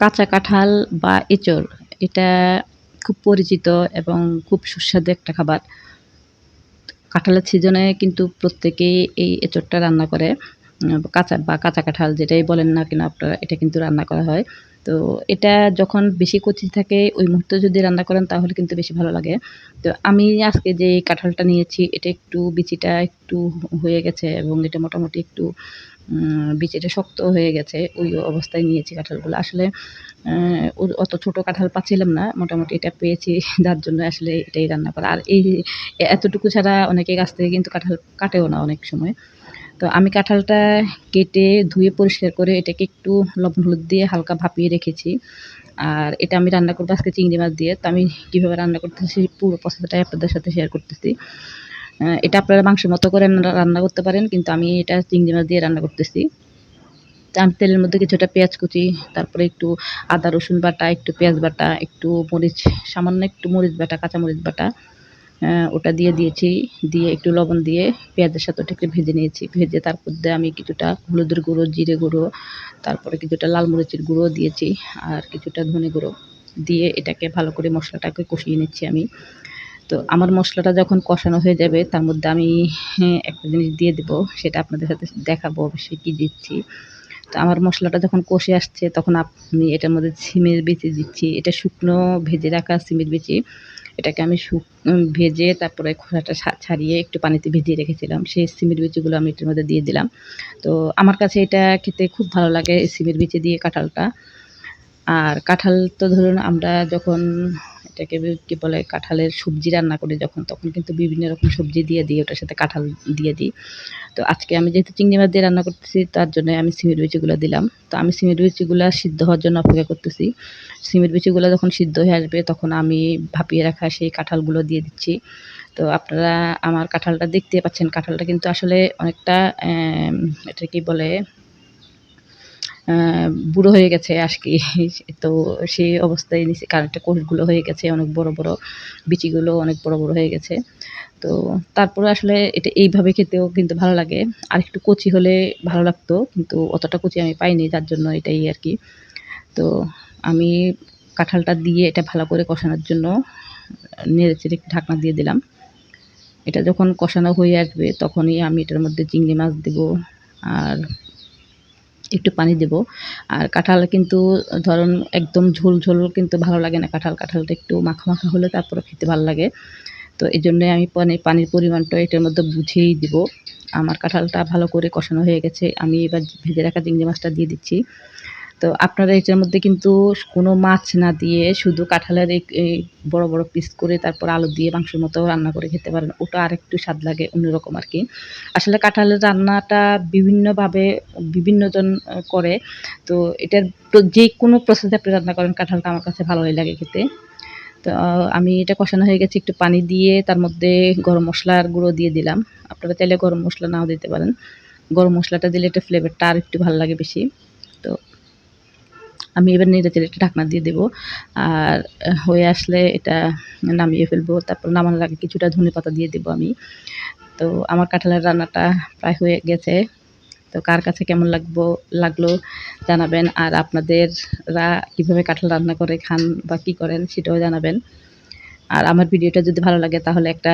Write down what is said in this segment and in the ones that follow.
কাঁচা কাঁঠাল বা এঁচড়, এটা খুব পরিচিত এবং খুব সুস্বাদু একটা খাবার। কাঁঠালের সিজনে কিন্তু প্রত্যেকেই এই এঁচড়টা রান্না করে। কাঁচা বা কাঁচা কাঁঠাল যেটাই বলেন না কেন আপনারা, এটা কিন্তু রান্না করা হয়। তো এটা যখন বেশি কচি থাকে, ওই মুহূর্তে যদি রান্না করেন তাহলে কিন্তু বেশি ভালো লাগে। তো আমি আজকে যে কাঁঠালটা নিয়েছি, এটা একটু বিচিটা একটু হয়ে গেছে এবং এটা মোটামুটি একটু বিচিটা শক্ত হয়ে গেছে, ওই অবস্থায় নিয়েছি কাঁঠালগুলো। আসলে অত ছোট কাঁঠাল পাচ্ছিলাম না, মোটামুটি এটা পেয়েছি, যার জন্য আসলে এটাই রান্না করা। আর এই এতটুকু ছাড়া অনেকে গাছ থেকে কিন্তু কাঁঠাল কাটেও না অনেক সময়। তো আমি কাঁঠালটা কেটে ধুয়ে পরিষ্কার করে এটাকে একটু লবণ হলুদ দিয়ে হালকা ভাপিয়ে রেখেছি। আর এটা আমি রান্না করব আজকে চিংড়ি মাছ দিয়ে। তো আমি কীভাবে রান্না করতেছি, পুরো প্রসেসটাই আপনাদের সাথে শেয়ার করতেছি। এটা আপনারা মাংসের মতো করে রান্না করতে পারেন, কিন্তু আমি এটা চিংড়ি মাছ দিয়ে রান্না করতেছি। আমি তেলের মধ্যে কিছুটা পেঁয়াজ কুচি, তারপরে একটু আদা, রসুন বাটা, একটু পেঁয়াজ বাটা, একটু মরিচ, সামান্য একটু মরিচ বাটা, কাঁচা মরিচ বাটা ওটা দিয়ে দিয়েছি, দিয়ে একটু লবণ দিয়ে পেঁয়াজের সাথে ওটাকে ভেজে নিয়েছি। ভেজে তারপর দিয়ে আমি কিছুটা হলুদের গুঁড়ো, জিরে গুঁড়ো, তারপরে কিছুটা লাল মরিচের গুঁড়ো দিয়েছি, আর কিছুটা ধনে গুঁড়ো দিয়ে এটাকে ভালো করে মশলাটাকে কষিয়ে নিচ্ছি আমি। তো আমার মশলাটা যখন কষানো হয়ে যাবে তার মধ্যে আমি হ্যাঁ, একটা জিনিস দিয়ে দেবো সেটা আপনাদের সাথে দেখাবো অবশ্যই কী দিচ্ছি। তো আমার মশলাটা যখন কষে আসছে তখন আমি এটার মধ্যে সিমের বিচি দিচ্ছি। এটা শুকনো ভেজে রাখা সিমের বিচি। এটাকে আমি শুক ভেজে তারপরে খোসাটা ছাড়িয়ে একটু পানিতে ভিজিয়ে রেখেছিলাম। সেই সিমের বিচিগুলো আমি এটার মধ্যে দিয়ে দিলাম। তো আমার কাছে এটা খেতে খুব ভালো লাগে সিমের বিচি দিয়ে কাঁঠালটা। আর কাঁঠাল তো ধরুন আমরা যখন এটাকে কী বলে, কাঁঠালের সবজি রান্না করি যখন, তখন কিন্তু বিভিন্ন রকম সবজি দিয়ে দিই, ওটার সাথে কাঁঠাল দিয়ে দিই। তো আজকে আমি যেহেতু চিংড়ি মাছ দিয়ে রান্না করতেছি, তার জন্য আমি সিমের বিচিগুলো দিলাম। তো আমি সিমের বিচিগুলো সিদ্ধ হওয়ার জন্য অপেক্ষা করতেছি। সিমের বিচিগুলো যখন সিদ্ধ হয়ে আসবে, তখন আমি ভাপিয়ে রাখা সেই কাঁঠালগুলো দিয়ে দিচ্ছি। তো আপনারা আমার কাঁঠালটা দেখতে পাচ্ছেন, কাঁঠালটা কিন্তু আসলে অনেকটা এটা কি বলে বুড়ো হয়ে গেছে আজকে তো সেই অবস্থায় নিচে কারেন্টের কোষগুলো হয়ে গেছে, অনেক বড় বড় বিচিগুলো অনেক বড় বড় হয়ে গেছে। তো তারপরে আসলে এটা এইভাবে খেতেও কিন্তু ভালো লাগে। আর একটু কচি হলে ভালো লাগতো, কিন্তু অতটা কচি আমি পাইনি, যার জন্য এটাই আর কি। তো আমি কাঁঠালটা দিয়ে এটা ভালো করে কষানোর জন্য নেড়ে চেড়ে ঢাকনা দিয়ে দিলাম। এটা যখন কষানো হয়ে আসবে, তখনই আমি এটার মধ্যে চিংড়ি মাছ দেবো, আর একটু পানি দেব। আর কাঁঠাল কিন্তু, ধরুন একদম ঝোল ঝোল কিন্তু ভালো লাগে না কাঁঠাল। কাঁঠালটা একটু মাখা মাখা হলে তারপরে খেতে ভালো লাগে। তো এই জন্যে আমি পানি, পানির পরিমাণটা এটার মধ্যে বুঝিয়েই দিব। আমার কাঁঠালটা ভালো করে কষানো হয়ে গেছে। আমি এবার ভেজে রাখা চিংড়ি মাছটা দিয়ে দিচ্ছি। তো আপনারা এটার মধ্যে কিন্তু কোনো মাছ না দিয়ে শুধু কাঁঠালের এই বড় বড় পিস করে তারপর আলু দিয়ে মাংসের মতো রান্না করে খেতে পারেন। ওটা আর একটু স্বাদ লাগে অন্যরকম আর কি। আসলে কাঁঠালের রান্নাটা বিভিন্নভাবে, বিভিন্নজন করে। তো এটার যে কোনো প্রসেসে আপনি রান্না করেন, কাঁঠালটা আমার কাছে ভালোই লাগে খেতে। তো আমি এটা কষানো হয়ে গেছে একটু পানি দিয়ে, তার মধ্যে গরম মশলার গুঁড়ো দিয়ে দিলাম। আপনারা চাইলে গরম মশলা নাও দিতে পারেন। গরম মশলাটা দিলে এটা ফ্লেভারটা আর একটু ভালো লাগে বেশি। তো আমি এবার চেড়ে একটা ঢাকনা দিয়ে দেবো। আর হয়ে আসলে এটা নামিয়ে ফেলব। তারপর নামানোর আগে কিছুটা ধনে পাতা দিয়ে দেবো আমি। তো আমার কাঁঠালের রান্নাটা প্রায় হয়ে গেছে। তো কার কাছে কেমন লাগবো, লাগল জানাবেন। আর আপনাদেররা কীভাবে কাঁঠাল রান্না করে, খান বা কী করেন সেটাও জানাবেন। আর আমার ভিডিওটা যদি ভালো লাগে তাহলে একটা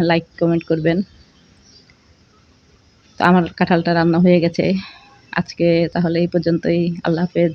লাইক, কমেন্ট করবেন। তো আমার কাঁঠালটা রান্না হয়ে গেছে। আজকে তাহলে এই পর্যন্তই। আল্লাহ হাফেজ।